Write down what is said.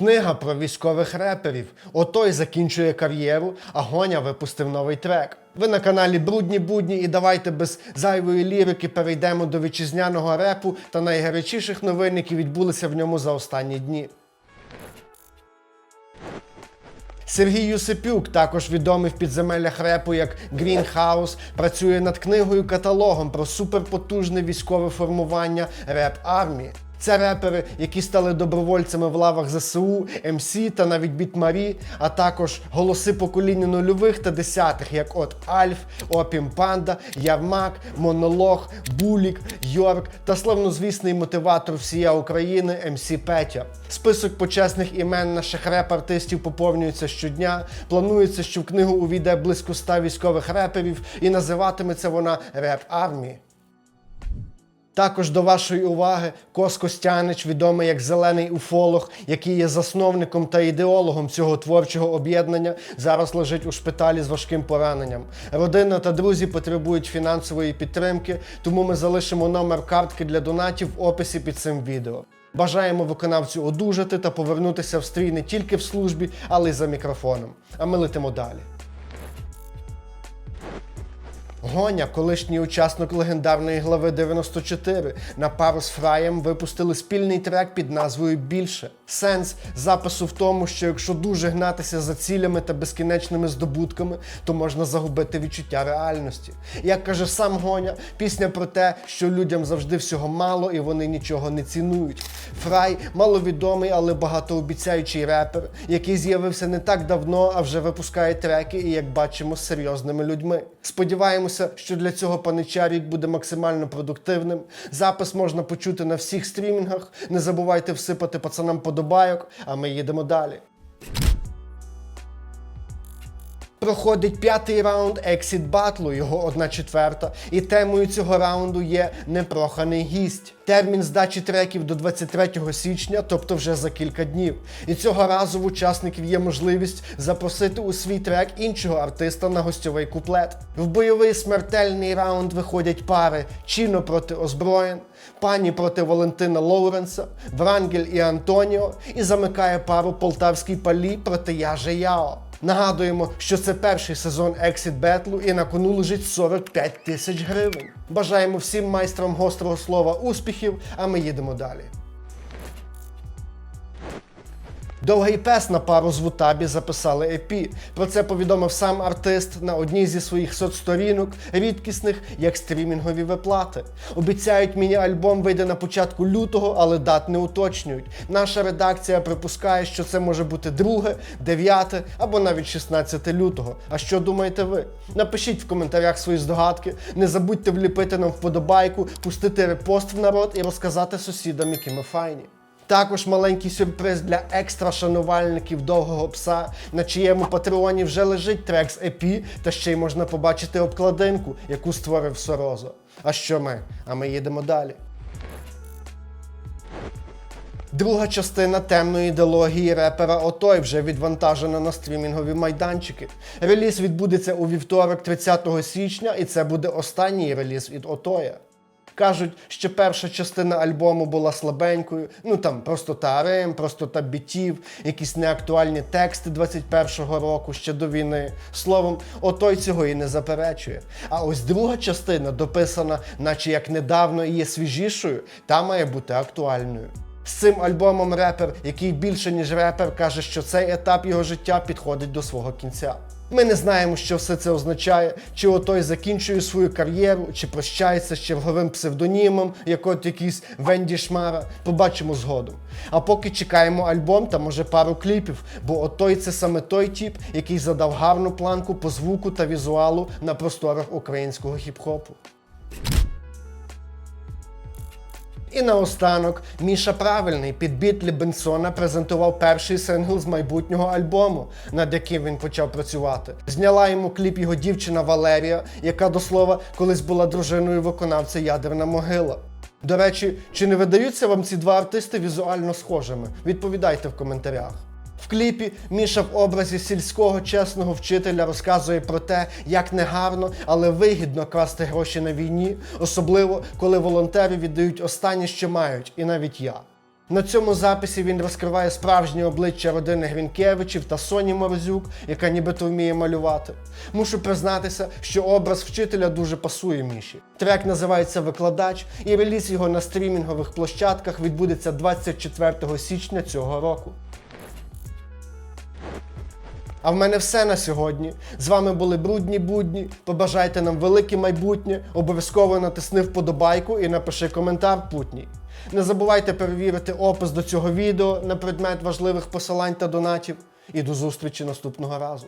Книга про військових реперів. Отой закінчує кар'єру, а Гоня випустив новий трек. Ви на каналі Брудні Будні і давайте без зайвої лірики перейдемо до вітчизняного репу та найгарячіших новин, які відбулися в ньому за останні дні. Сергій Юсипюк, також відомий в підземеллях репу як Greenhouse, працює над книгою каталогом про суперпотужне військове формування реп армії. Це репери, які стали добровольцями в лавах ЗСУ, МС та навіть Бітмарі, а також голоси покоління нульових та десятих, як от Альф, Опім Панда, Ярмак, Монолог, Булік, Йорк та славнозвісний мотиватор всія України МС Петя. Список почесних імен наших реп-артистів поповнюється щодня. Планується, що в книгу увійде близько ста військових реперів, і називатиметься вона Реп Армії. Також до вашої уваги Кос Костянич, відомий як зелений уфолог, який є засновником та ідеологом цього творчого об'єднання, зараз лежить у шпиталі з важким пораненням. Родина та друзі потребують фінансової підтримки, тому ми залишимо номер картки для донатів в описі під цим відео. Бажаємо виконавцю одужати та повернутися в стрій не тільки в службі, але й за мікрофоном. А ми летимо далі. Гоня, колишній учасник легендарної глави 94, на пару з Фраєм випустили спільний трек під назвою Більше. Сенс запису в тому, що якщо дуже гнатися за цілями та безкінечними здобутками, то можна загубити відчуття реальності. Як каже сам Гоня, пісня про те, що людям завжди всього мало і вони нічого не цінують. Фрай маловідомий, але багатообіцяючий репер, який з'явився не так давно, а вже випускає треки і, як бачимо, з серйозними людьми. Сподіваємося, що для цього панича рік буде максимально продуктивним. Запис можна почути на всіх стрімінгах. Не забувайте всипати пацанам подобайок, а ми їдемо далі. Проходить п'ятий раунд Exit Батлу, його одна четверта, і темою цього раунду є непроханий гість. Термін здачі треків до 23 січня, тобто вже за кілька днів. І цього разу в учасників є можливість запросити у свій трек іншого артиста на гостьовий куплет. В бойовий смертельний раунд виходять пари Чіно проти Озброєн, пані проти Валентина Лоуренса, Врангель і Антоніо, і замикає пару Полтавський палі проти Яже Яо. Нагадуємо, що це перший сезон Exit Battle і на кону лежить 45 тисяч гривень. Бажаємо всім майстрам гострого слова успіхів, а ми їдемо далі. Довгий пес на пару з Вутабі записали епі. Про це повідомив сам артист на одній зі своїх соцсторінок, рідкісних як стрімінгові виплати. Обіцяють, міні-альбом вийде на початку лютого, але дат не уточнюють. Наша редакція припускає, що це може бути 2, 9 або навіть 16 лютого. А що думаєте ви? Напишіть в коментарях свої здогадки. Не забудьте вліпити нам вподобайку, пустити репост в народ і розказати сусідам, які ми файні. Також маленький сюрприз для екстра шанувальників довгого пса, на чиєму патреоні вже лежить трек з епі, та ще й можна побачити обкладинку, яку створив Сорозо. А що ми? А ми їдемо далі. Друга частина темної ідеології репера Отой вже відвантажена на стрімінгові майданчики. Реліз відбудеться у вівторок, 30 січня, і це буде останній реліз від Отоя. Кажуть, що перша частина альбому була слабенькою, ну там простота рим, простота бітів, якісь неактуальні тексти 21-го року ще до війни. Словом, отой цього і не заперечує. А ось друга частина, дописана, наче як недавно і є свіжішою, та має бути актуальною. З цим альбомом репер, який більше ніж репер, каже, що цей етап його життя підходить до свого кінця. Ми не знаємо, що все це означає, чи отой закінчує свою кар'єру, чи прощається з черговим псевдонімом, як от якийсь Венді Шмара. Побачимо згодом. А поки чекаємо альбом та може пару кліпів, бо отой це саме той тіп, який задав гарну планку по звуку та візуалу на просторах українського хіп-хопу. І наостанок Міша Правильний під бітлі Бенсона презентував перший сингл з майбутнього альбому, над яким він почав працювати. Зняла йому кліп його дівчина Валерія, яка до слова колись була дружиною виконавця Ядерна могила. До речі, чи не видаються вам ці два артисти візуально схожими? Відповідайте в коментарях. Кліпі Міша в образі сільського чесного вчителя розказує про те, як негарно, але вигідно красти гроші на війні, особливо коли волонтери віддають останнє, що мають, і навіть я. На цьому записі він розкриває справжнє обличчя родини Грінкевичів та Соні Морозюк, яка нібито вміє малювати. Мушу признатися, що образ вчителя дуже пасує Міші. Трек називається Викладач, і реліз його на стрімінгових площадках відбудеться 24 січня цього року. А в мене все на сьогодні. З вами були брудні будні. Побажайте нам велике майбутнє. Обов'язково натисни вподобайку і напиши коментар путній. Не забувайте перевірити опис до цього відео на предмет важливих посилань та донатів. І до зустрічі наступного разу.